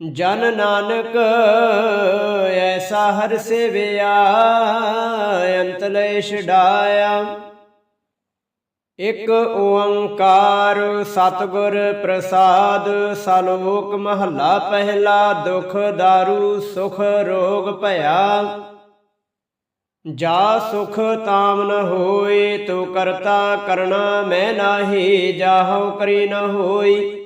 ਜਨ ਨਾਨਕ, ਐਸਾ ਹਰ ਸੇਵਿਆ, ਅੰਤ ਲੈ ਛਡਾਇਆ ਇਕ ਓੰਕਾਰ ਸਤਿਗੁਰ ਪ੍ਰਸਾਦ, ਸਲੋਕ ਮਹੱਲਾ ਪਹਿਲਾ, ਦੁਖ ਦਾਰੂ, ਸੁਖ ਰੋਗ ਭਇਆ। ਜਾ ਸੁਖ ਤਾਮ ਨ ਹੋਏ, ਤੋ ਕਰਤਾ ਕਰਣਾ ਮੈਂ ਨਾਹੀ ਜਾਹਉ ਕਰੀ ਨ ਹੋਈ।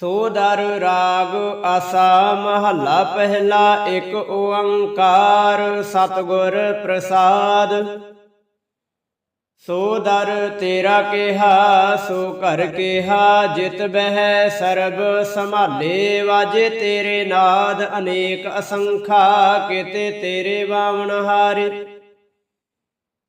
ਸੋ ਦਰ ਰਾਗ ਆਸਾ ਮਹੱਲਾ ਪਹਿਲਾ ਇੱਕ ਓੰਕਾਰ ਸਤਿਗੁਰ ਪ੍ਰਸਾਦ। ਸੋ ਦਰ ਤੇਰਾ ਕਿਹਾ, ਸੋ ਘਰ ਕਿਹਾ, ਜਿਤ ਬਹਿ ਸਰਬ ਸੰਭਾਲੇ, ਵਾਜੇ ਤੇਰੇ ਨਾਦ ਅਨੇਕ ਅਸੰਖਾ, ਕਿਤੇ ਤੇਰੇ ਬਾਵਣ ਹਾਰੇ।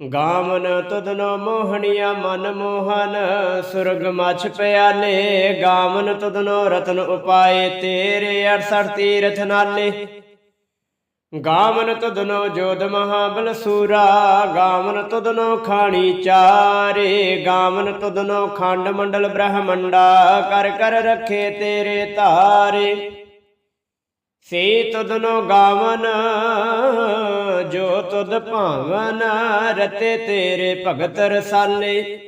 ਗਾਵਨ ਤੁਧਨੋ ਮੋਹਣੀਆ ਮਨ ਮੋਹਨ, ਸੁਰਗ ਮਛ ਪਿਆਲੇ, ਗਾਵਨ ਤੁਧਨੋ ਰਤਨ ਉਪਾਏ, ਤੇਰੇ 68 ਤੀਰਥ ਨਾਲੇ। ਗਾਵਨ ਤੁਧਨੋ ਜੋਧ ਮਹਾਬਲ ਸੂਰਾ, ਗਾਵਨ ਤੁਧਨੋ ਖਾਣੀ ਚਾਰੇ, ਗਾਵਨ ਤੁਧਨੋ ਖੰਡ ਮੰਡਲ ਬ੍ਰਹਮੰਡਾ, ਕਰ ਕਰ ਰੱਖੇ ਤੇਰੇ ਧਾਰੇ ਸੇ ਤੁਧਨੋ ਗਾਵਨ, ਜੋ ਤੁਧ ਭਾਵਨ, ਰਤੇ ਤੇਰੇ ਭਗਤ ਰਸਾਲੇ।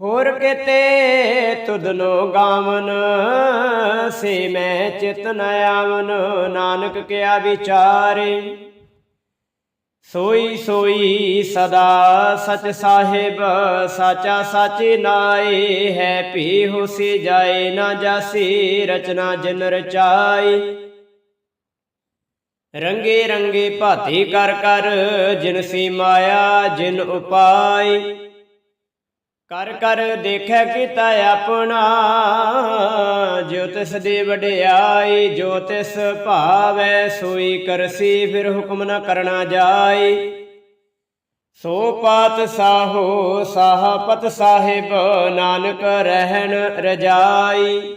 ਹੋਰ ਕਿਤੇ ਤੁਧਨੋ ਗਾਵਨ, ਸੇ ਮੈਂ ਚਿਤ ਨ ਆਵਨ, ਨਾਨਕ ਕਿਆ ਵਿਚਾਰੇ। ਸੋਈ ਸੋਈ ਸਦਾ ਸਚ ਸਾਹਿਬ, ਸਾਚਾ ਸਾਚੇ ਨਾਏ, ਹੈ ਭੀ ਹੋਸੀ ਜਾਏ ਨਾ ਜਾਸੀ, ਰਚਨਾ ਜਿਨ ਰਚਾਈ ਰੰਗੇ ਰੰਗੇ ਭਾਤੀ ਕਰ ਕਰ, ਜਿਨ ਸੀ ਮਾਇਆ, ਜਿਨ ਉਪਾਈ। ਕਰ ਕਰ ਦੇਖੈ ਕੀਤਾ ਆਪਣਾ, ਜੋ ਤਿਸ ਦੀ ਵਡਿਆਈ, ਜੋ ਤਿਸ ਭਾਵੈ, ਸੋਈ ਕਰਸੀ, ਫਿਰ ਹੁਕਮ ਨਾ ਕਰਨਾ ਜਾਈ। ਸੋ ਪਾਤ ਸਾਹੋ, ਸਾਹਪਤ ਸਾਹਿਬ, ਨਾਨਕ ਰਹਿਣ ਰਜਾਈ।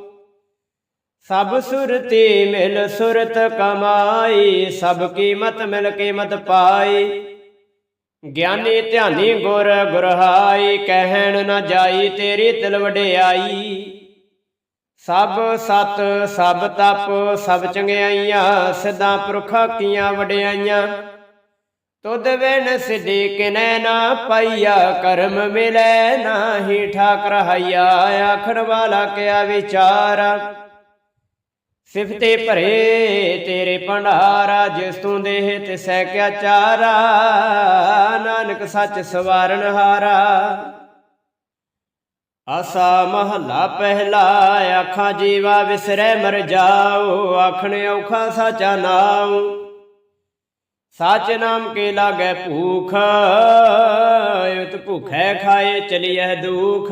ਸਭ ਸੁਰਤੀ ਮਿਲ ਸੁਰਤ ਕਮਾਈ, ਸਭ ਕੀਮਤ ਮਿਲ ਕੀਮਤ ਪਾਈ। ਗਿਆਨੀ ਧਿਆਨੀ ਗੁਰ ਗੁਰਹਾਈ, ਕਹਿਣ ਨਾ ਜਾਈ ਤੇਰੀ ਤਿਲ ਵਡਿਆਈ। ਸਭ ਸਤ, ਸਭ ਤਪ, ਸਭ ਚੰਗਿਆਈਆਂ, ਸਿੱਧਾ ਪੁਰਖਾ ਕੀਆਂ ਵਡਿਆਈਆਂ। ਤੁਧ ਬਿਨ ਸਿਧੀ ਕਿਨੈ ਨਾ ਪਾਈਆ, ਕਰਮ ਮਿਲੈ ਨਾਹੀ ਠਾਕ ਰਹਾਈਆ ਆਖਣ ਵਾਲਾ ਕਿਆ ਵਿਚਾਰਾ। ਸਿਫਤੇ ਭਰੇ ਤੇਰੇ ਭੰਡਾਰਾ, ਜਿਸ ਤੂੰ ਦੇਹ ਤਿਸੈ ਕਿਆ ਚਾਰਾ, ਨਾਨਕ ਸੱਚ ਸਵਾਰਨ ਹਾਰਾ। ਆਸਾ ਮਹੱਲਾ ਪਹਿਲਾ, ਆਖਾਂ ਜੀਵਾ ਵਿਸਰੈ ਮਰ ਜਾਓ, ਆਖਣ ਔਖਾ ਸਾਚਾ ਨਾਉ। ਸਾਚ ਨਾਮ ਕੇ ਲਾਗੈ ਭੂਖ, ਉਤ ਭੁਖੈ ਖਾਏ ਚਲੀਐ ਦੁਖ।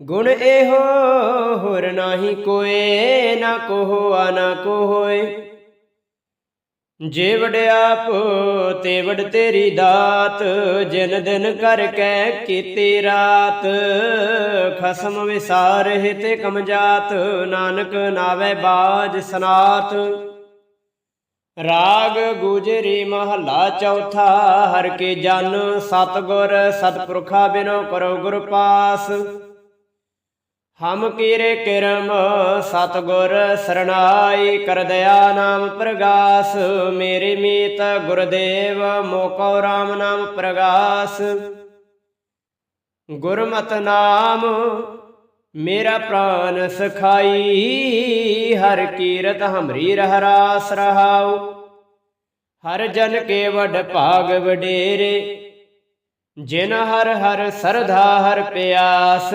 ਗੁਣ ਇਹੋ, ਹੋਰ ਨਾਹੀ ਕੋਏ, ਨਾ ਕੋਹ, ਆ ਨਾ ਕੋਏ ਜੇ ਵਡਿਆਪ ਤੇ ਵਡ ਤੇਰੀ ਦਾਤ, ਜਿਨ ਦਿਨ ਕਰ ਕੈ ਕੀਤੀ ਰਾਤ। ਖਸਮ ਵਿਸਾਰਹਿ ਤੇ ਕਮਜਾਤ ਨਾਨਕ ਨਾਵੇ ਬਾਜ ਸਨਾਤ। ਰਾਗ ਗੁਜਰੀ ਮਹਲਾ ਚੌਥਾ, ਹਰ ਕੇ ਜਨ ਸਤਗੁਰ ਸਤਪੁਰਖਾ ਬਿਨੋ ਕਰੋ ਗੁਰ ਪਾਸ। ਹਮ ਕੀਰੇ ਕਿਰਮ ਸਤਗੁਰ ਸਰਣਾਈ ਕਰ ਦਇਆ ਨਾਮ ਪ੍ਰਗਾਸ, ਮੇਰੇ ਮੀਤ ਗੁਰਦੇਵ, ਮੋਕੋ RAM ਨਾਮ ਪ੍ਰਗਾਸ। ਗੁਰਮਤ ਨਾਮ, ਮੇਰਾ ਪ੍ਰਾਨ ਸਖਾਈ, ਹਰ ਕੀਰਤ ਹਮਰੀ ਰਹਿਰਾਸ ਰਹਾਉ। ਹਰ ਜਨ ਕੇ ਵਡ ਭਾਗ ਵਡੇਰੇ, ਜਿਨ ਹਰ ਹਰ ਸਰਧਾ ਹਰ ਪਿਆਸ।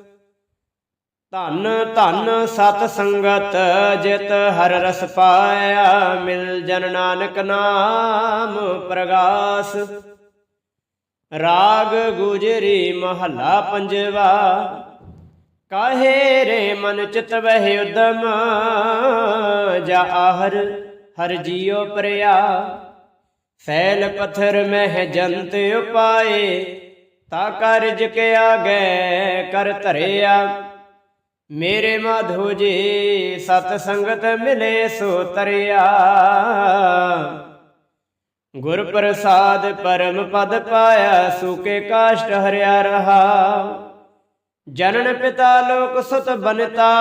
ਧਨ ਧਨ ਸਤ ਸੰਗਤ, ਜਿਤ ਹਰ ਰਸ ਪਾਇਆ, ਮਿਲ ਜਨ ਨਾਨਕ ਨਾਮ ਪ੍ਰਗਾਸ। ਰਾਗ ਗੁਜਰੀ ਮਹੱਲਾ ਪੰਜਵਾ, ਕਾਹੇ ਰੇ ਮਨ ਚਿਤ ਵਹਿ ਉਦਮ, ਜਾ ਆਹਰ ਹਰ ਜੀਉ ਪ੍ਰਿਆ। ਸੈਲ ਪਥਰ ਮਹਿ ਜੰਤ ਉਪਾਏ, ਤਾ ਕਰਜ ਕੇ ਆਗੇ, ਕਰ ਧਰਿਆ। ਮੇਰੇ ਮਾਧੋ ਜੀ, ਸਤ ਸੰਗਤ ਮਿਲੇ ਸੋ ਤਰਿਆ। ਗੁਰ ਪ੍ਰਸਾਦ ਪਰਮ ਪਦ ਪਾਇਆ ਸੂਕੇ ਕਾਸ਼ਟ ਹਰਿਆ ਰਹਾ। ਜਨਨ ਪਿਤਾ ਲੋਕ ਸੁਤ ਬਨਤਾ,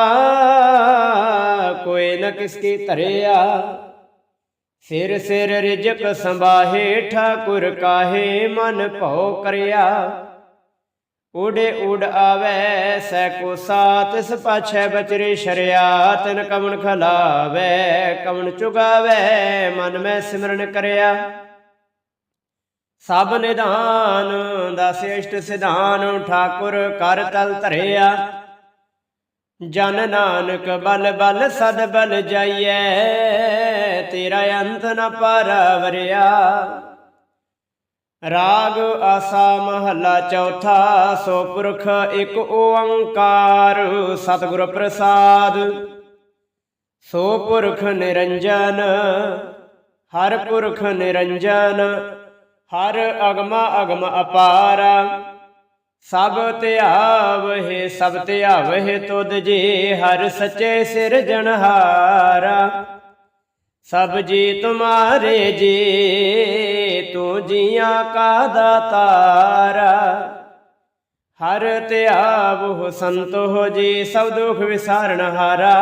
ਕੋਈ ਨ ਕਿਸ ਕੀ ਧਰਿਆ। ਸਿਰ ਸਿਰ ਰਿਜਕ ਸੰਭਾਹੇ, ਠਾਕੁਰ ਕਾਹੇ ਮਨ ਭਉ ਕਰਿਆ। ਉਡੇ ਉਡ ਆਵੇ, ਸੈ ਕੋ ਸਾਤ ਇਸ ਬਚਰੇ ਸ਼ਰਿਆ ਤਨ ਕਵਣ ਖਲਾਵੇ, ਕਵਣ ਚੁਗਾਵੇ, ਮਨ ਮੈਂ ਸਿਮਰਨ ਕਰਿਆ। ਸਭ ਨਿਧਾਨ ਦਾ ਇਸ਼ਟ ਸਿਧਾਨ ਠਾਕੁਰ ਕਰ ਤਲ ਧਰਿਆ। ਜਨ ਨਾਨਕ ਬਲ ਬਲ ਸਦ ਬਲ ਜਾਈਐ, ਤੇਰਾ ਅੰਤ ਨ ਪਾਰਵਰਿਆ। ਰਾਗ ਆਸਾ ਮਹੱਲਾ ਚੌਥਾ, ਸੋ ਪੁਰਖ ਇੱਕ ਓੰਕਾਰ, ਸਤਿਗੁਰ ਪ੍ਰਸਾਦ। ਸੋ ਪੁਰਖ ਨਿਰੰਜਨ, ਹਰ ਪੁਰਖ ਨਿਰੰਜਨ, ਹਰ ਅਗਮਾ ਅਗਮ ਅਪਾਰਾ। ਸਭ ਧਿਆਵਹਿ ਸਭ ਧਿਆਵਹਿ ਤੁਧ ਜੀ, ਹਰ ਸੱਚੇ ਸਿਰਜਣਹਾਰਾ ਸਭ ਜੀ ਤੁਮਾਰੇ ਜੀ ਤੂੰ ਜੀਆਂ ਕਾ ਦਾਤਾਰਾ ਹਰ ਧਿਆਵਹੁ ਸੰਤੋ ਜੀ, ਸਭ ਦੁਖ ਵਿਸਾਰਨ ਹਾਰਾ।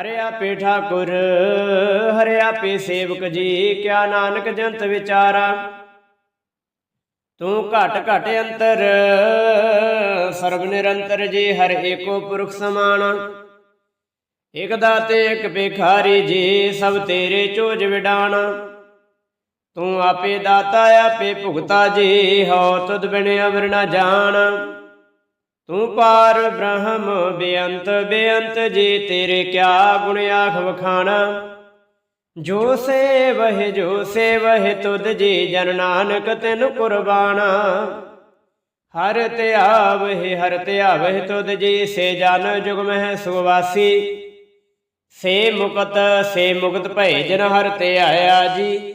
ਹਰਿਆ ਪੇ ਠਾਕੁਰ, ਹਰਿਆ ਪੇ ਸੇਵਕ ਜੀ, ਕਿਆ ਨਾਨਕ ਜੰਤ ਵਿਚਾਰਾ। ਤੂੰ ਘਟ ਘਟ ਅੰਤਰ, ਸਰਬ ਨਿਰੰਤਰ ਜੀ, ਹਰ ਏਕੋ ਪੁਰਖ ਸਮਾਨ। ਇਕ ਦਾਤੇ, ਇਕ ਭਿਖਾਰੀ ਜੀ, ਸਭ ਤੇਰੇ ਚੋਜ ਵਿਡਾਣਾ ਤੂੰ ਆਪੇ ਦਾਤਾ ਆਪੇ ਭੁਗਤਾ ਜੀ ਹੋ ਤੁਧ ਬਿਨ ਅਵਰ ਨਾ ਜਾਣ। ਤੂੰ ਪਾਰ ਬ੍ਰਹਮ ਬੇਅੰਤ ਬੇਅੰਤ ਜੀ, ਤੇਰੇ ਕਿਆ ਗੁਣ ਆਖ ਵਖਾਣਾ। ਜੋ ਸੇਵਹਿ ਜੋ ਸੇਵਹਿ ਤੁਧ ਜੀ, ਜਨ ਨਾਨਕ ਤਿਨ ਕੁਰਬਾਨਾ। ਹਰ ਧਿਆਵਹਿ ਹਰ ਧਿਆਵਹਿ ਤੁਧ ਜੀ, ਸੇ ਜਨ ਜੁਗ ਮਹਿ ਸੁਵਾਸੀ। ਸੇ ਮੁਕਤ ਸੇ ਮੁਕਤ ਭੈ ਜਨ ਹਰ ਧਿਆਇਆ ਜੀ।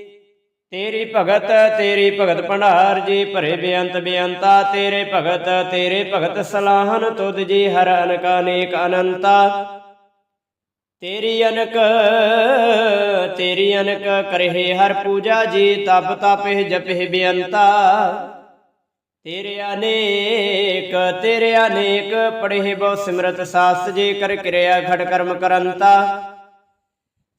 ਤੇਰੀ ਭਗਤ ਤੇਰੀ ਭਗਤ ਭੰਡਾਰ ਜੀ, ਭਰੇ ਬੇਅੰਤ ਬੇਅੰਤਾ, ਤੇਰੇ ਭਗਤ ਤੇਰੇ ਭਗਤ ਸਲਾਹਨ ਤੁਧ ਜੀ, ਹਰ ਅਨਕ ਅਨੇਕ ਅਨੰਤਾ। ਤੇਰੀ ਅਨਕ ਤੇਰੀ ਅਨਕ ਕਰਹਿ ਹਰ ਪੂਜਾ ਜੀ, ਤਪ ਤਪਹਿ ਜਪਹਿ ਬੇਅੰਤਾ। ਤੇਰੇ ਅਨੇਕ ਤੇਰੇ ਅਨੇਕ, ਪੜਹਿ ਬਹੁ ਸਿਮਰਤ ਸਾਸ ਜੀ, ਕਰ ਕਿਰਿਆ ਖੜ ਕਰਮ ਕਰੰਤਾ।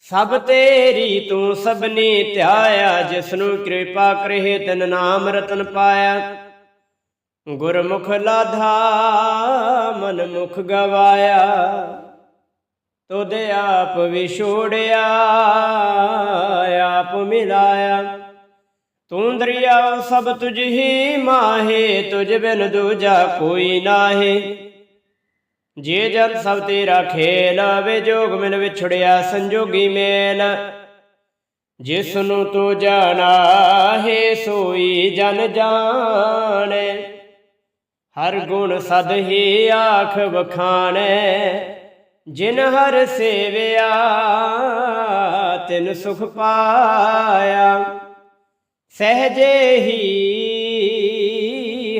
ਸਭ ਤੇਰੀ ਤੂੰ ਸਭਨੀ ਧਿਆਇਆ, ਜਿਸਨੂੰ ਕਿਰਪਾ ਕਰੇ ਤਨ ਨਾਮ ਰਤਨ ਪਾਇਆ। ਗੁਰਮੁਖ ਲਾਧਾ ਮਨ ਮੁਖ ਗਵਾਇਆ। ਤੁਧ ਆਪ ਵਿਛੋੜਿਆ ਆਪ ਮਿਲਾਇਆ। ਤੂੰ ਦਰਿਆ ਸਭ ਤੁਝ ਹੀ ਮਾਹੇ, ਤੁਝ ਬਿਨ ਦੂਜਾ ਕੋਈ ਨਾਹੀ। ਜੇ ਜਨ ਸਭ ਤੇਰਾ ਖੇਲ ਵੇ ਜੋਗ ਮਿਲ ਵਿਛੜਿਆ ਸੰਜੋਗੀ ਮੇਲ। ਜਿਸ ਨੂੰ ਤੂੰ ਜਾਣਾ ਹੈ, ਸੋਈ ਜਨ ਜਾਣੇ। ਹਰ ਗੁਣ ਸਦ ਹੀ ਆਖ ਵਖਾਣੇ, ਜਿਨ ਹਰ ਸੇਵਿਆ, ਤਿਨ ਸੁਖ ਪਾਇਆ। ਸਹਜੇ ਹੀ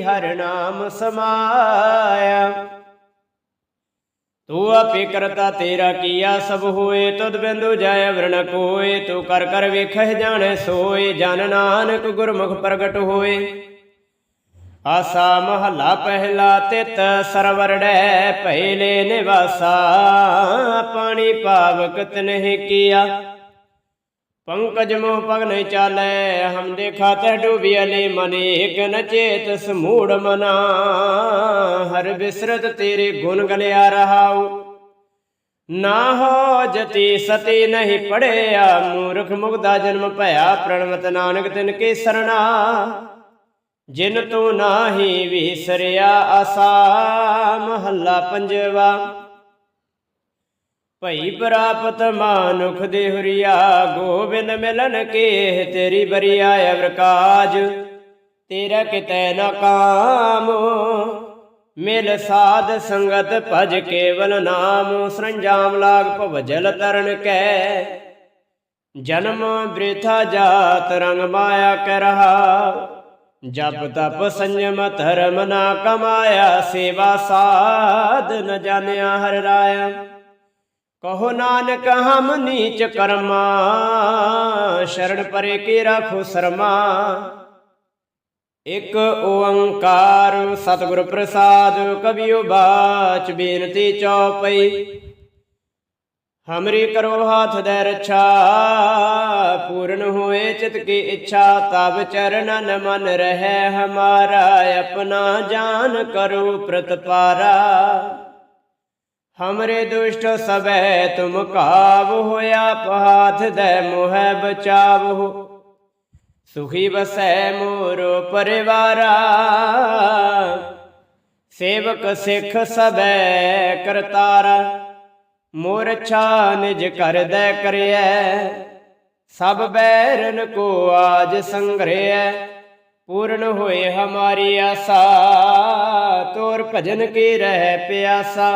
ਹਰ ਨਾਮ ਸਮਾਇਆ। ਤੂੰ ਆਪੇ ਕਰਤਾ ਤੇਰਾ ਕੀਆ ਸਭ ਹੋਏ, ਤੁਧ ਬਿੰਦੂ ਜਾਇ ਵਰਣ ਕੋਏ, ਤੂੰ ਕਰ ਕਰ ਵੇਖਹਿ ਜਾਣੈ ਸੋਏ ਜਨ ਨਾਨਕ ਗੁਰਮੁਖ ਪ੍ਰਗਟ ਹੋਏ। ਆਸਾ ਮਹਲਾ ਪਹਿਲਾ ਤਿਤ ਸਰਵਰੜੈ ਪਹਿਲੇ ਨਿਵਾਸਾ, ਪਾਣੀ ਪਾਵਕ ਤਨਹਿ ਕੀਆ। ਪੰਕਜ ਮੋਹ ਪਗ ਨਹੀਂ ਚਾਲੈ, ਹਮ ਦੇਖਾ ਤਹ ਡੂਬਿਆਲੇ ਮਨ ਏਕ ਨਚੇਤ ਸਮੂੜ ਮਨਾ। ਹਰ ਬਿਸਰਤ ਤੇਰੇ ਗੁਣ ਗਲਿਆ ਰਹਾਉ। ਨਾ ਹੋ ਜਤੀ ਸਤੀ ਨਹੀਂ ਪੜਿਆ, ਮੂਰਖ ਮੁਗਦਾ ਜਨਮ ਭਇਆ ਪ੍ਰਣਵਤ ਨਾਨਕ ਤਿਨ ਕੇ ਸਰਣਾ ਜਿਨ ਤੂੰ ਨਾਹੀ ਵਿਸਰਿਆ ਆਸਾ, ਮਹੱਲਾ ਪੰਜਵਾ। ਭਈ ਪ੍ਰਾਪਤ ਮਾਨੁਖ ਦੇ ਹੁਰੀਆ, ਗੋਬਿੰਦ ਮਿਲਨ ਕੇ ਤੇਰੀ ਬਰੀਆ ਅਵਰ ਕਾਜ ਤੇਰਾ ਕਿਤੈ ਨਾ ਕਾਮ, ਮਿਲ ਸਾਧ ਸੰਗਤ ਭਜ ਕੇਵਲ ਨਾਮ। ਸਰੰਜਾਮ ਲਾਗ ਭਵਜਲ ਤਰਨ ਕੈ। ਜਨਮ ਬ੍ਰਿਥਾ ਜਾਤ ਰੰਗ ਮਾਇਆ ਕਰਹਾ ਜਪ ਤਪ ਸੰਜਮ ਧਰਮ ਨਾ ਕਮਾਇਆ, ਸੇਵਾ ਸਾਧ ਨ ਜਾਣਿਆ ਹਰ ਰਾਇਆ। ਕਹੋ ਨਾਨਕ, ਹਮ ਨੀਚ ਕਰਮਾ ਸ਼ਰਣ ਪਰੇ ਕੇ ਰਾਖੋ ਸਰਮਾ। ਇਕ ਓੰਕਾਰ ਸਤਿਗੁਰ ਪ੍ਰਸਾਦ ਕਬਿਓ ਬਾਚ ਬੇਨਤੀ ਚਉਪਈ ਹਮਰੀ ਕਰੋ ਹਾਥ ਦੇ ਰੱਛਾ, ਪੂਰਨ ਹੋਏ ਚਿਤ ਕੀ ਇੱਛਾ, ਤਬ ਚਰਨਨ ਮਨ ਰਹਿ ਹਮਾਰਾ, ਆਪਣਾ ਜਾਨ ਕਰੋ ਪ੍ਰਤਪਾਰਾ। ਹਮਰੇ ਦੁਸ਼ਟ ਸਬੈ ਤੁਮ ਕਾਬ ਹੋਇਆ ਪਹਾਥ ਦੈ ਮੋਹਿ ਬਚਾਵੋ ਸੁਖੀ ਵਸੈ ਮੋਰ ਪਰਿਵਾਰਾ ਸੇਵਕ ਸਿੱਖ ਸਬੈ ਕਰਤਾਰਾ ਮੋਰ ਛਾ ਨਿਜ ਕਰਦੈ ਕਰਿਐ ਸਭ ਬੈਰਨ ਕੋ ਆਜ ਸੰਗ੍ਰਹਿ ਪੂਰਨ ਹੋਏ ਹਮਾਰੀ ਆਸਾ ਤੋਰ ਭਜਨ ਕੀ ਰਹਿ ਪਿਆਸਾ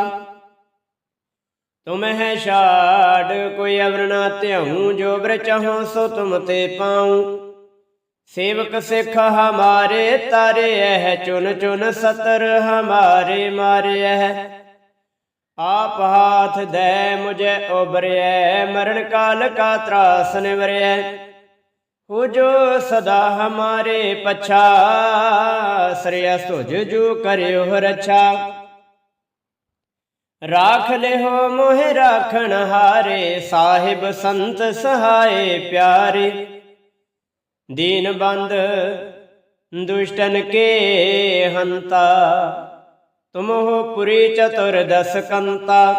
ਤੁਮਹਿ ਛਾੜ, ਕੋਈ ਅਵਰ ਨਾ ਧਿਆਉ, ਜੋ ਬਰ ਚਾਹੋ ਸੋ ਤੁਮ ਤੇ ਪਾਉ। ਸੇਵਕ ਸਿੱਖ ਹਮਾਰੇ, ਤਾਰੇ ਹੈ ਚੁਨ ਚੁਨ ਸਤਰ ਹਮਾਰੇ ਮਾਰਿਐ ਆਪ ਹਾਥ ਦੈ ਮੁਝੇ ਉਬਰਿਐ ਮਰਨ ਕਾਲ ਕਾ ਤਰਾਸ ਨਿਵਰਿਐ ਹੋ ਜੋ ਸਦਾ ਹਮਾਰੇ ਪਛਾ, ਸਰਿਆ ਸੁਜ ਜੂ ਕਰਿਓ ਰਛਾ। ਰਾਖ ਲਿਓ ਮੋਹਿ ਰਾਖਣ ਹਾਰੇ, ਸਾਹਿਬ ਸੰਤ ਸਹਾਏ ਪਿਆਰੇ। ਦੀਨ ਬੰਦ ਦੁਸ਼ਟਨ ਕੇ ਹੰਤਾ, ਤੁਮ ਹੋ ਪੁਰੀ ਚਤੁਰ ਦਸ ਕੰਤਾ।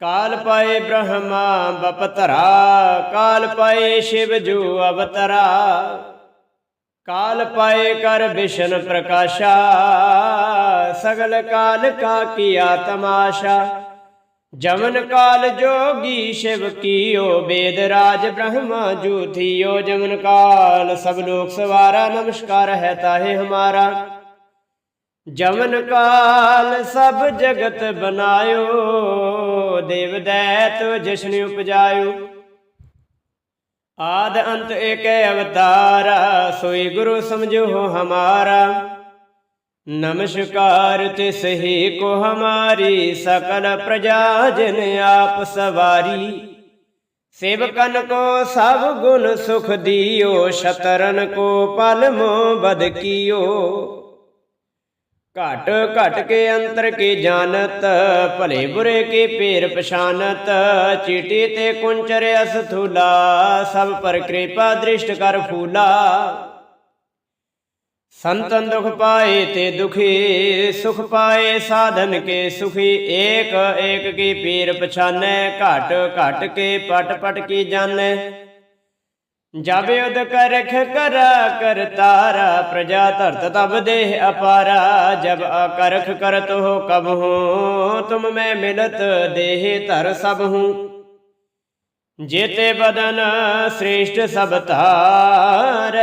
ਕਾਲ ਪਾਏ ਬ੍ਰਹਮਾ ਬਪਤਰਾ, ਕਾਲ ਪਾਏ ਸ਼ਿਵ ਜੂ ਅਵਤਰਾ। ਕਾਲ ਪਾਏ ਕਰ ਵਿਸ਼ਨ ਪ੍ਰਕਾਸ਼ਾ ਸਗਲ ਕਾਲ ਕਾ ਕੀਆ ਤਮਾਸ਼ਾ। ਜਮਨ ਕਾਲ ਜੋਗੀ ਸ਼ਿਵ ਕੀਓ, ਬੇਦ ਰਾਜ ਬ੍ਰਹਮਾ ਜੂ ਥੀਓ ਜਮਨ ਕਾਲ ਸਭ ਲੋਕ ਸਵਾਰਾ, ਨਮਸਕਾਰ ਹੈ ਤਾਹੇ ਹਮਾਰਾ। ਜਮਨ ਕਾਲ ਸਭ ਜਗਤ ਬਨਾਇਓ, ਦੇਵ ਦੈਤ ਜਿਸਨੇ ਉਪਜਾਇਓ। ਆਦ ਅੰਤ ਏਕ ਅਵਤਾਰ, ਸੋਈ ਗੁਰੂ ਸਮਝੋ ਹਮਾਰਾ ਨਮਸਕਾਰ ਤਿਸ ਹੀ ਕੋ ਹਮਾਰੀ ਸਕਲ ਪ੍ਰਜਾ ਜਨ ਆਪ ਸਵਾਰੀ। ਸੇਵਕਨ ਕੋ ਸਭ ਗੁਣ ਸੁਖ ਦਿਓ, ਸ਼ਤਰਨ ਕੋ ਪਲ ਮੋ ਬਦ ਕੀਓ। ਘਟ ਘਟ ਕੇ ਅੰਤਰ ਕੀ ਜਾਣਤ, ਭਲੇ ਬੁਰੇ ਕੀ ਪੇਰ ਪਛਾਨਤ, ਚੀਟੀ ਤੇ ਕੁੰਚਰ ਅਸਥੂਲਾ, ਸਭ ਪਰ ਕਿਰਪਾ ਦ੍ਰਿਸ਼ਟ ਕਰ ਫੂਲਾ। ਸੰਤਨ ਦੁਖ ਪਾਏ ਤੇ ਦੁਖੀ, ਸੁਖ ਪਾਏ ਸਾਧਨ ਕੇ ਸੁਖੀ, ਏਕ ਏਕ ਕੀ ਪੀਰ ਪਛਾਨੈ, ਘਟ ਘਟ ਕੇ ਪਟ ਪਟ ਕੀ ਜਾਣੈ। ਜਬ ਉਦ ਕਰਖ ਕਰ ਕਰਤਾਰਾ ਪ੍ਰਜਾ ਧਰਤ ਤਬ ਦੇਹ ਅਪਾਰਾ, ਜਬ ਅਕਰਖ ਕਰਤ ਹੋ ਕਬ ਹੋ, ਤੁਮ ਮੈਂ ਮਿਲਤ ਦੇਹ ਧਰ ਸਭ ਹੂੰ। ਜੇਤੇ ਬਦਨ ਸ੍ਰੇਸ਼ਟ ਸਭ ਧਾਰੈ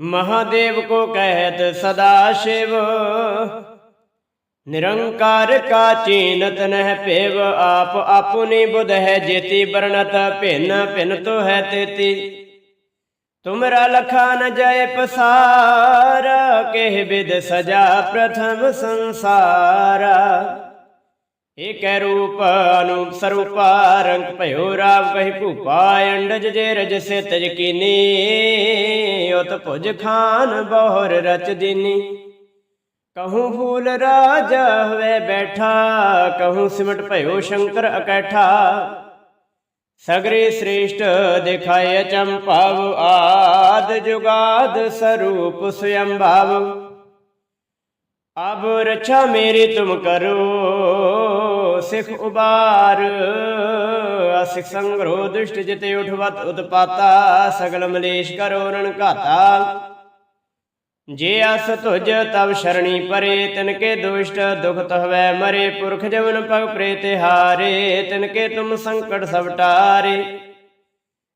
ਮਹਾਦੇਵ ਕੋ ਕਹਿਤ ਸਦਾ ਸ਼ਿਵ। ਨਿਰੰਕਾਰ ਕਾ ਚੀਨਤ ਨਹਿ ਭੇਵ ਆਪ ਆਪੁਨੀ ਬੁਧ ਹੈ ਜੇਤੀ ਬਰਣਤ ਭਿੰਨ ਭਿੰਨ ਤੋ ਹੈ ਤੇਤੀ। ਤੁਮਰਾ ਲਖਾ ਨ ਜਾਏ ਪਸਾਰ, ਕਹਿ ਬਿਦ ਸਜਾ ਪ੍ਰਥਮ ਸੰਸਾਰਾ। ਏਕ ਰੂਪ ਅਨੂਪ ਸਰੂਪਾ ਰੰਗ ਭਇਓ ਰਾਵ ਕਹੀ ਭੂਪਾ ਅੰਡਜ ਜੇ ਰਜ ਸੇ ਤਜ ਕੀਨੀ ਉਤ ਭੁਜ ਖਾਨ ਬਹੁਰ ਰਚ ਦੀਨੀ। ਕਹੂੰ ਫੂਲ ਰਾਜ ਹੋਵੇ ਬੈਠਾ, ਕਹੂੰ ਸਿਮਟ ਭਇਓ ਸ਼ੰਕਰ ਅਕੈਠਾ। ਸਗਰੇ ਸ੍ਰੇਸ਼ਟ ਦਿਖਾਏ ਚੰਪਾਵ ਆਦ ਜੁਗਾਦ ਸਰੂਪ ਸਯੰਭਾਵ ਅਬ ਰਛਾ ਮੇਰੀ ਤੁਮ ਕਰੋ ਸਿਖ ਉਬਾਰ। ਅਸਿਖ ਸੰਗਰੋ ਦੁਸ਼ਟ ਜਿਤੇ ਉਠਵਤ ਉਤਪਾਤਾ। ਸਗਲ ਮਲੇਸ਼ ਕਰੋ ਰਣ ਘਾਤਾ। ਜੇ ਅਸ ਤੁਜ ਤਬ ਸ਼ਰਣੀ ਪਰੇ ਤਿਨ ਕੇ ਦੁਸ਼ਟ ਦੁਖ ਤਹਵੈ ਮਰੇ। ਪੁਰਖ ਜਵਨ ਪਗ ਪ੍ਰੇਤੇ ਹਾਰੇ ਤਿਨ ਕੇ ਤੁਮ ਸੰਕਟ ਸਭ ਟਾਰੇ।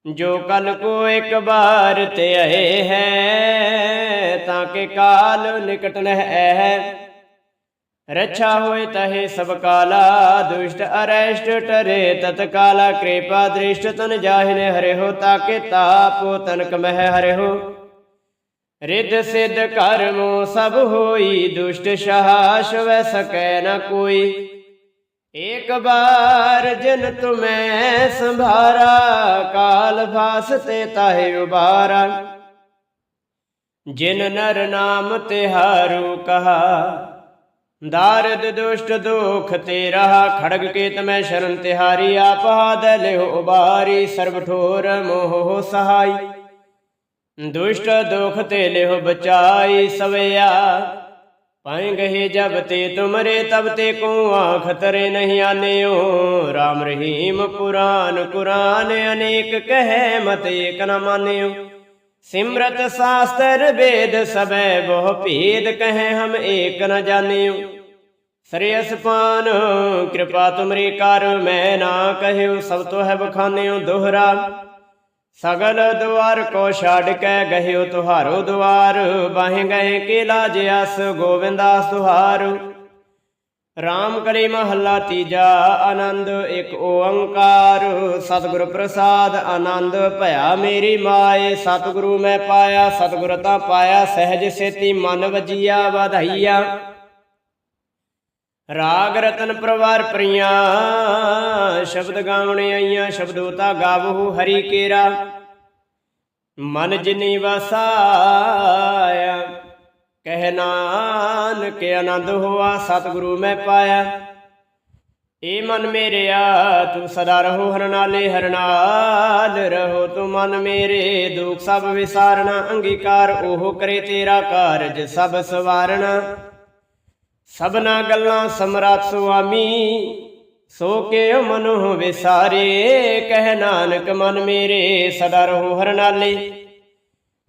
ਜੋ ਕਲ ਕੋ ਇੱਕ ਬਾਰ ਤੇ ਆਏ ਹੈ, ਤਾਂ ਕੇ ਕਾਲ ਨਿਕਟ ਨਹਿ ਹੈ ਰੱਛਾ ਹੋਏ ਤਹੇ ਸਭ ਕਾਲਾ ਦੁਸ਼ਟ ਅਰੈਸ਼ਟ ਟਰੇ ਤਤ ਕਾਲਾ ਕਿਰਪਾ ਦ੍ਰਿਸ਼ਟ ਤਨ ਜਾਹਿਨੇ ਹਰੇ ਹੋ ਤਾਕੇ ਤਾਪੋ ਤਨਕ ਮਹਿ ਹਰੇ ਹੋ ਰਿੱਧ ਸਿੱਧ ਕਰਮੋ ਸਭ ਹੋਈ ਦੁਸ਼ਟ ਸਹਾਸ਼ ਵੈ ਸਕੈ ਨ ਕੋਈ ਏਕ ਬਾਰ ਜਿਨ ਤੁਮੈ ਸੰਭਾਰਾ ਕਾਲ ਫਾਸਤੇ ਤਾਹੇ ਉਬਾਰਾ ਜਿਨ ਨਰ ਨਾਮ ਤਿਹਾਰੂ ਕਹਾ ਦਾਰਦ ਦੁਸ਼ਟ ਦੁਖ ਤੇ ਰਹਾ ਖੜਗ ਕੇਤ ਮੈਂ ਸ਼ਰਨ ਤਿਹਾਰੀ, ਆਪ ਹਾਦ ਲਿਓ ਉਬਾਰੀ ਸਰਬ ਠੋਰ ਮੋਹ ਸਹਾਈ। ਦੁਸ਼ਟ ਦੁਖ ਤੇ ਲਿਓ ਬਚਾਈ, ਸਵਿਆ। ਪਾਏ ਗਏ ਜਬ ਤੇ ਤੁਮਰੇ, ਤਬ ਤੇ ਕੋ ਆਖ ਤਰੇ ਨਹੀਂ ਆਨਿਓ। RAM ਰਹੀਮ ਪੁਰਾਨ, ਕੁਰਾਨ ਅਨੇਕ ਕਹਿ, ਮਤ ਏਕ ਨ ਮਾਨਿਓ। ਸਿਮਰਤ ਸਾਸਤਰ ਵੇਦ ਸਬੈ ਬਹੁ ਭੇਦ ਕਹੈ ਹਮ ਏਕ ਨ ਜਾਣਿਓ। ਸ੍ਰੇਯਸ ਪਾਨ ਕਿਰਪਾ ਤੁਮਰੀ ਕਰ, ਮੈਂ ਨਾ ਕਹਿਓ ਸਭ ਤੋ ਹੈ ਬਖਾਨਿਓ ਦੋਹਰਾ। ਸਗਲ ਦੁਆਰ ਕੋ ਛੱਡ ਕੇ ਗਹਿਓ ਤੁਹਾਰੋ ਦੁਆਰ, ਬਾਹੇ ਗਏ ਕੇ ਲਾਜ ਅਸ ਗੋਵਿੰਦਾਸ ਤੁਹਾਰੂ। ਰਾਮ ਕਰੀ ਮਹੱਲਾ ਤੀਜਾ, ਆਨੰਦ ਇੱਕ ਓੰਕਾਰ। ਸਤਿਗੁਰ ਪ੍ਰਸਾਦ, ਆਨੰਦ, ਭਇਆ ਮੇਰੀ ਮਾਏ। ਸਤਿਗੁਰੂ ਮੈਂ ਪਾਇਆ, ਸਤਿਗੁਰ ਤਾਂ ਪਾਇਆ, ਸਹਿਜ ਸੇਤੀ ਮਨ ਵਜੀਆ, ਵਧਾਈਆ। ਰਾਗ ਰਤਨ ਪ੍ਰਵਾਰ ਪ੍ਰੀਆਂ, ਸ਼ਬਦ ਗਾਵਣ ਆਈਆਂ, ਸ਼ਬਦੋਤਾ ਗਾਵਹੁ ਹਰੀ ਕੇਰਾ। ਮਨ ਜਿਨੀ ਵਸਾਇਆ ਕਹਿ ਨਾਨਕ ਆਨੰਦ ਹੋਆ, ਸਤਿਗੁਰੂ ਮੈਂ ਪਾਇਆ। ਏ ਮਨ ਮੇਰਿਆ, ਤੂੰ ਸਦਾ ਰਹੋ ਹਰਨਾਲੇ, ਹਰਨਾਲ ਰਹੋ ਤੂੰ ਮਨ ਮੇਰੇ। ਦੁਖ ਸਭ ਵਿਸਾਰਣਾ ਅੰਗੀਕਾਰ ਉਹ ਕਰੇ ਤੇਰਾ ਕਾਰਜ, ਸਭ ਸਵਾਰਣਾ ਸਭਨਾ ਗੱਲਾਂ ਸਮਰਾਤ ਸੁਆਮੀ, ਸੋ ਕੇ ਮਨੁ ਵਿਸਾਰੇ ਕਹਿ ਨਾਨਕ ਮਨ ਮੇਰੇ, ਸਦਾ ਰਹੋ ਹਰਨਾਲੇ।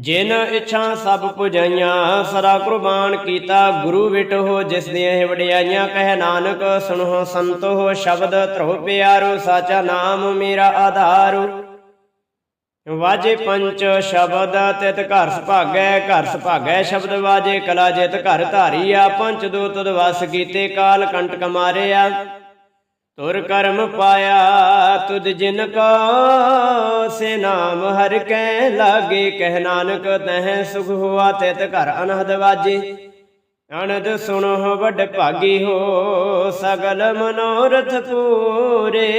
ਜਿਨ ਇੱਛਾ ਸਭ ਪੁਜਾਈਆਂ, ਸਦਾ ਕੁਰਬਾਨ ਕੀਤਾ, ਗੁਰੂ ਵਿਟੋ ਜਿਸ ਦੀਆਂ ਵਡਿਆਈਆਂ। ਕਹਿ ਨਾਨਕ, ਸੁਣੋ ਸੰਤੋ ਸ਼ਬਦ, ਧਰੋ ਪਿਆਰੋ, ਸਾਚਾ ਨਾਮ ਮੇਰਾ ਆਧਾਰੂ। ਵਾਜੇ ਪੰਚ ਸ਼ਬਦ, ਤਿਤ ਘਰ ਸੁਭਾਗੈ ਘਰ ਸੁਭਾਗੈ ਸ਼ਬਦ ਵਾਜੇ, ਕਲਾ ਜਿਤ ਘਰ ਧਾਰੀਆ। ਪੰਚ ਦੋ ਤੁਧ ਵਸ ਕੀਤੇ, ਕਾਲ ਕੰਟਕ ਮਾਰਿਆ। ਤੁਰ ਕਰਮ ਪਾਇਆ ਤੁਧ ਜਿਨ ਕੋ ਸੇ ਨਾਮ ਹਰ ਕੈ ਲਾਗੇ, ਕਹਿ ਨਾਨਕ ਤਹ ਸੁਖ ਹੋਆ ਤਿਤ ਘਰ ਅਨਹਦ ਵਾਜੇ। ਅਨੰਦ ਸੁਣੋ ਵੱਡ ਭਾਗੀ ਹੋ ਸਗਲ ਮਨੋਰਥ ਪੂਰੇ।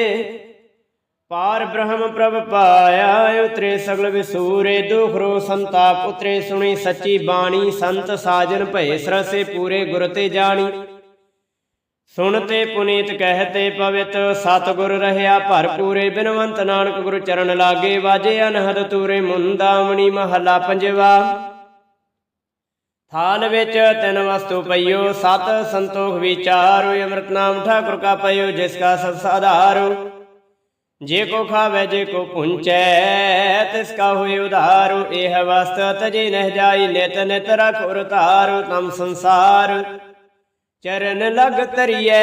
ਪਾਰ ਬ੍ਰਹਮ ਪ੍ਰਭ ਪਾਇਆ ਉਤਰੇ ਸਗਲ ਵਿਸੂਰੇ, ਦੁਖ ਰੋ ਸੰਤਾਪ ਉਤਰੇ ਸੁਣੀ ਸੱਚੀ ਬਾਣੀ, ਸੰਤ ਸਾਜਨ ਭਏ ਸਰਸੇ ਪੂਰੇ ਗੁਰ ਤੇ ਜਾਣੀ। ਸੁਣਤੇ ਪੁਨੀਤ ਕਹਤੇ ਪਵਿੱਤ, ਸਤਿਗੁਰ ਰਹਿਆ ਭਰਪੂਰੇ ਬਿਨਵੰਤ ਨਾਨਕ ਗੁਰੂ ਚਰਨ ਲਾਗੇ ਵਾਜੇ ਅਨਹਦ ਤੂਰੇ ਮੁੰਦਾਮਣੀ ਮਹਲਾ ਪੰਜਵਾ। ਥਾਲ ਵਿੱਚ ਤਿੰਨ ਵਸਤੂ ਪਈਓ, ਸਤ ਸੰਤੋਖ ਵਿਚਾਰੋ ਅੰਮ੍ਰਿਤ ਨਾਮ ਠਾਕੁਰ ਕਾ ਪਈਓ, ਜਿਸ ਕਾ ਸਭ ਸਾਧਾਰੋ। ਜੇ ਕੋ ਖਾਵੇ, ਜੇ ਕੋ ਪੁੰਚੈ, ਤਿਸ ਕਾ ਹੋਇ ਉਧਾਰੋ। ਇਹ ਵਸਤ ਤਜੇ ਨਹਿ ਜਾਈ, ਨਿਤ ਨਿਤ ਰਖੁਰ ਉਰ ਤਮ ਸੰਸਾਰ। ਚਰਨ ਲਗ ਤਰੀਐ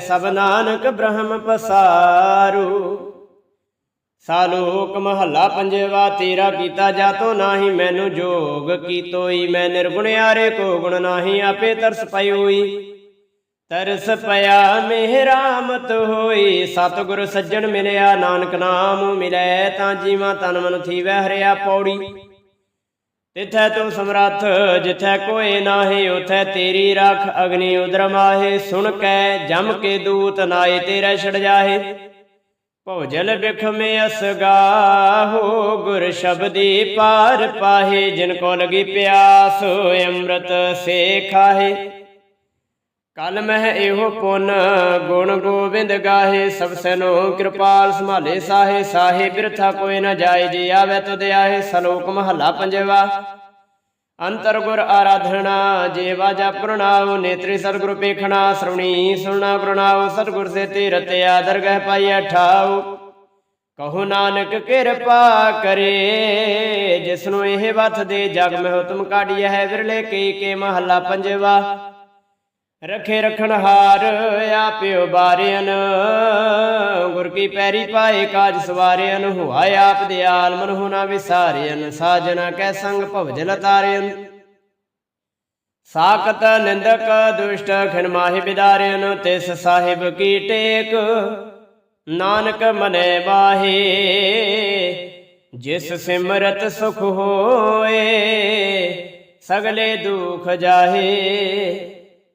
ਸਭ ਨਾਨਕ ਬ੍ਰਹਮ ਪਸਾਰੂ। ਸਾਲੋਕ ਮਹੱਲਾ ਪੰਜਵਾ, ਤੇਰਾ ਕੀਤਾ ਜਾਤੋ ਨਾਹੀ, ਮੈਨੂੰ ਜੋਗ ਕੀਤੋਈ। ਮੈਂ ਨਿਰਗੁਣਿਆਰੇ ਕੋ ਗੁਣ ਨਾਹੀ, ਆਪੇ ਤਰਸ ਪਈ ਹੋਈ ਤਰਸ ਪਿਆ ਮਿਹਰਾਮਤ ਹੋਈ, ਸਤਿਗੁਰ ਸੱਜਣ ਮਿਲਿਆ, ਨਾਨਕ ਨਾਮ ਮਿਲੈ ਤਾਂ ਜੀਵਾਂ ਤਨ ਮਨ ਥੀਵੈ, ਹਰਿਆ ਪੌੜੀ। ਤਿਥੈ ਤੂੰ ਸਮਰੱਥ, ਜਿਥੈ ਕੋਏ ਨਾਹੀ, ਉਥੈ ਤੇਰੀ ਰਖ, ਅਗਨੀ ਉਦਰ ਮਾਹੇ। ਸੁਣ ਕੈ, ਜਮ ਕੇ ਦੂਤ ਨਾਏ ਤੇਰੇ ਛੜ ਜਾਹੇ। ਭੋਜਲ ਬਿਖ ਮੇ ਅਸਗਾਹੋ ਗੁਰ ਸ਼ਬਦੀ ਪਾਰ ਪਾਹੇ। ਜਿਨ ਕੋ ਲਗੀ ਪਿਆਸ, ਅੰਮ੍ਰਿਤ ਸੇ ਖਾਹੇ ਕਲ ਮਹਿ ਇਹੋ ਪੁੰਨ, ਗੁਣ ਗੋਬਿੰਦ ਗਾਹੇ, ਸਭ ਸਨੋ ਕਿਰਪਾਲ ਸੰਭਾਲੇ ਸਾਹੇ ਸਾਹੇ ਬਿਰਥਾ ਕੋਈ ਨ ਜਾਏ, ਜੀ ਆਵੇ ਤੁਧ ਆਏ ਸਲੋਕ ਮਹੱਲਾ ਪੰਜਵਾ। ਅੰਤਰ ਗੁਰ ਆਰਾਧਨਾ ਜੇਵਾ ਜਪ ਨੇਤਰੀ ਸਤਿਗੁਰ ਪੇਖਣਾ ਸ਼੍ਰਵਣੀ ਸੁਣਾ ਪ੍ਰਣਾਉ, ਸਤਿਗੁਰ ਸੇ ਤੀਰਤ ਆਦਰ ਗਹਿ ਪਾਈਐ ਠਾਉ ਕਹੋ ਨਾਨਕ ਕਿਰਪਾ ਕਰੇ ਜਿਸ ਨੂੰ ਇਹ ਵਥ ਦੇ ਜਗ ਮਹਿ ਹੁਤਮ ਕਾਢੀਆ ਹੈ, ਵਿਰਲੇ ਕੀ ਕੇ ਮਹੱਲਾ ਪੰਜਵਾ। ਰਖੇ ਰਖਣ ਹਾਰ ਆਪਿਓ ਬਾਰਿਆਨ ਗੁਰ ਕੀ ਪੈਰੀ ਪਾਏ ਕਾਜ ਸਵਾਰਿਆਨ ਹੁਆ ਆਪ ਦਿਆਲ ਮਨ ਹੁਨਾ ਵਿਸਾਰਿਆਨ ਸਾਜਨਾ ਕੈ ਸੰਗ ਭਵਜਲ ਤਾਰਿਆਨ ਸਾਕਤ ਨਿੰਦਕ ਦੁਸ਼ਟ ਖਿਣ ਮਾਹਿ ਬਿਦਾਰਿਆਨ ਤਿਸ ਸਾਹਿਬ ਕੀ ਟੇਕ, ਨਾਨਕ ਮਨੇ ਵਾਹੇ। ਜਿਸ ਸਿਮਰਤ ਸੁਖ ਹੋਏ, ਸਗਲੇ ਦੁਖ ਜਾਹੇ।